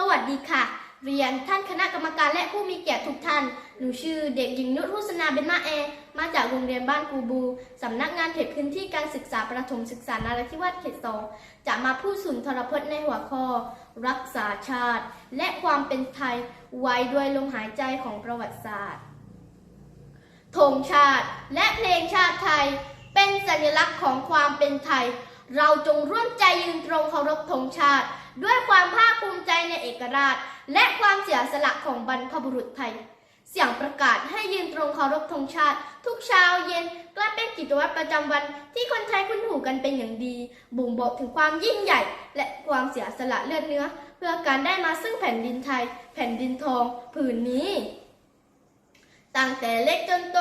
สวัสดีค่ะ เรียนท่านคณะกรรมการและผู้มีเกียรติทุกท่าน หนูชื่อเด็กหญิงนุชรุษนาเบนมาแอร์มาจากโรงเรียนบ้านกูบู สำนักงานเขตพื้นที่การศึกษาประถมศึกษานราธิวาสเขตสองจะมาพูดสุนทรพจน์ในหัวข้อ รักษาชาติ และความเป็นไทยไว้ด้วยลมหายใจของประวัติศาสตร์ธงชาติและเพลงชาติไทย เป็นสัญลักษณ์ของความเป็นไทย เราจงร่วมใจยืนตรงเคารพธงชาติ ด้วยความภาคภูมิใจใน อกราช และความเสียสละของบรรพบุรุษไทย เสียงประกาศให้ยืนตรงเคารพธงชาติ ทุกเช้าเย็นกลายเป็นกิจวัตรประจำวันที่คนไทยคุ้นหูกันเป็นอย่างดี บ่งบอกถึงความยิ่งใหญ่ และความเสียสละเลือดเนื้อ เพื่อการได้มาซึ่งแผ่นดินไทย แผ่นดินทองผืนนี้ ตั้งแต่เล็กจนโต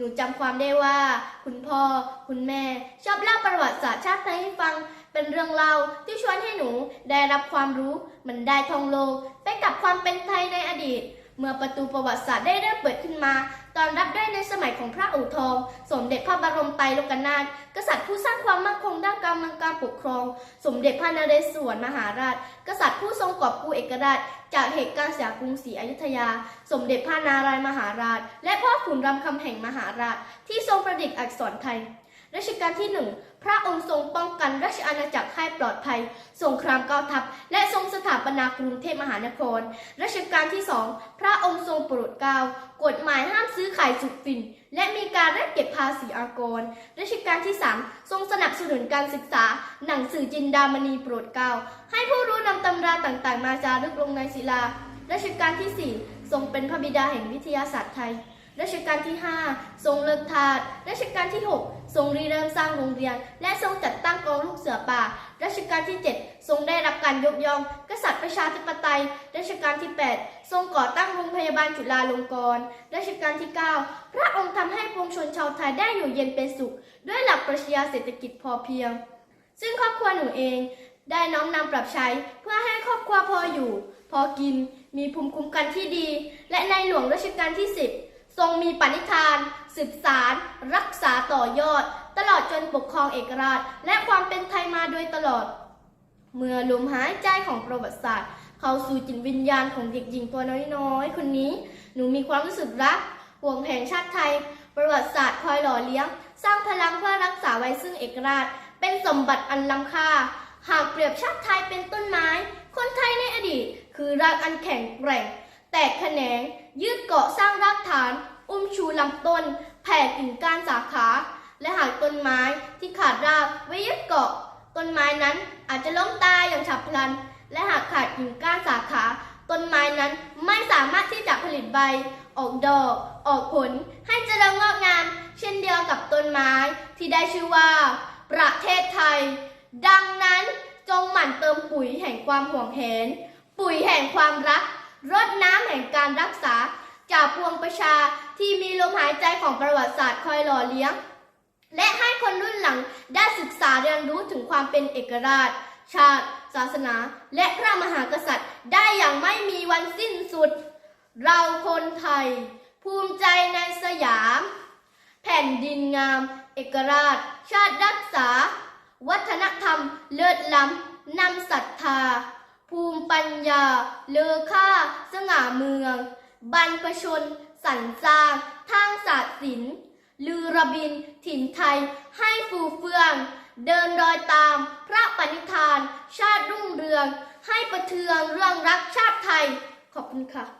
นูจำความได้ว่า คุณพ่อ คุณแม่ ชอบเล่าประวัติศาสตร์ชาติไทยให้ฟัง เป็นเรื่องเล่าที่ชวนให้หนูได้รับความรู้มันได้ท่องโลกไปกับความเป็นไทยในอดีต เมื่อประตูประวัติศาสตร์ได้เริ่มเปิดขึ้นมา ตอนรับได้ในสมัยของพระอู่ทอง สมเด็จพระบรมไตรโลกนาถกษัตริย์ผู้สร้างความมั่นคงด้านการเมืองการปกครอง สมเด็จพระนเรศวรมหาราช กษัตริย์ผู้ทรงกอบกู้เอกราชจากเหตุการณ์เสียกรุงศรีอยุธยา สมเด็จพระนารายมหาราช และพ่อขุนรามคำแห่งมหาราชที่ทรงประดิษฐ์อักษรไทย รัชกาลที่หนึ่งพระองค์ทรงป้องกันราชอาณาจักรให้ปลอดภัย สงครามเก้าทัพ และทรงสถาปนากรุงเทพมหานคร รัชกาลที่สองพระองค์ทรงโปรดเกล้ากฎหมายห้ามซื้อขายสุดฟิน และมีการเรียกเก็บภาษีอากร รัชกาลที่สามทรงสนับสนุนการศึกษา หนังสือจินดามณีโปรดเกล้าให้ผู้รู้นำตำราต่างๆ มาจารึกลงในศิลา รัชกาลที่สี่ทรงเป็นพระบิดาแห่งวิทยาศาสตร์ไทย รัชกาลที่ 5 ทรงเลิกทาสรัชกาลที่ 6 ทรงริเริ่มสร้างโรงเรียน และทรงจัดตั้งกองลูกเสือป่า รัชกาลที่ 7 ทรงได้รับการยกย่อง กษัตริย์ประชาธิปไตย รัชกาลที่ 8 ทรงก่อตั้งโรงพยาบาลจุฬาลงกรณ์ รัชกาลที่ 9 พระองค์ทำให้ปวงชนชาวไทยได้อยู่เย็นเป็นสุข ด้วยหลักปรัชญาเศรษฐกิจพอเพียง ซึ่งครอบครัวหนูเองได้น้อมนำปรับใช้เพื่อให้ครอบครัวพออยู่ พอกิน มีภูมิคุ้มกันที่ดี และในหลวงรัชกาลที่ 10 ทรงมีปณิธาน สืบสารรักษาต่อยอด ตลอดจนปกครองเอกราช และความเป็นไทยมาโดยตลอด เมื่อลมหายใจของประวัติศาสตร์ เข้าสู่จิตวิญญาณของเด็กหญิงตัวน้อยๆคนนี้ หนูมีความรู้สึกรักห่วงแผนชาติไทย ประวัติศาสตร์คอยหล่อเลี้ยง สร้างพลังเพื่อรักษาไว้ซึ่งเอกราช เป็นสมบัติอันล้ำค่า หากเปรียบชาติไทยเป็นต้นไม้ คนไทยในอดีต คือรากอันแข็งแกร่ง แตกแขนงยืดเกาะสร้างรากฐาน ลำต้น แผ่กิ่งก้านสาขา และหากต้นไม้ที่ขาดรากไว้ยึดเกาะ ต้นไม้นั้นอาจจะล้มตายอย่างฉับพลัน และหากขาดกิ่งก้านสาขา ต้นไม้นั้นไม่สามารถที่จะผลิตใบ ออกดอก ออกผล ให้เจริญงอกงาม เช่นเดียวกับต้นไม้ที่ได้ชื่อว่า ประเทศไทย ดังนั้นจงหมั่นเติมปุ๋ยแห่งความห่วงแหนปุ๋ยแห่งความรักรดน้ำแห่งการรักษาจากพวงประชา ที่มีลมหายใจของประวัติศาสตร์คอยหล่อเลี้ยง และให้คนรุ่นหลังได้ศึกษาเรียนรู้ถึงความเป็นเอกราช ชาติ ศาสนา และพระมหากษัตริย์ ได้อย่างไม่มีวันสิ้นสุด เราคนไทย ภูมิใจในสยาม แผ่นดินงาม เอกราช ชาติรักษา วัฒนธรรมเลิศล้ำนำศรัทธา ภูมิปัญญา เลอค่า สง่าเมือง บรรพชน สรรสร้างทางศาสตร์ศิลป์ลือระบินถิ่นไทยให้ฟูเฟือง เดินรอยตามพระปณิธาน ชาติรุ่งเรือง ให้ประเทืองเรื่องรักชาติไทย ขอบคุณค่ะ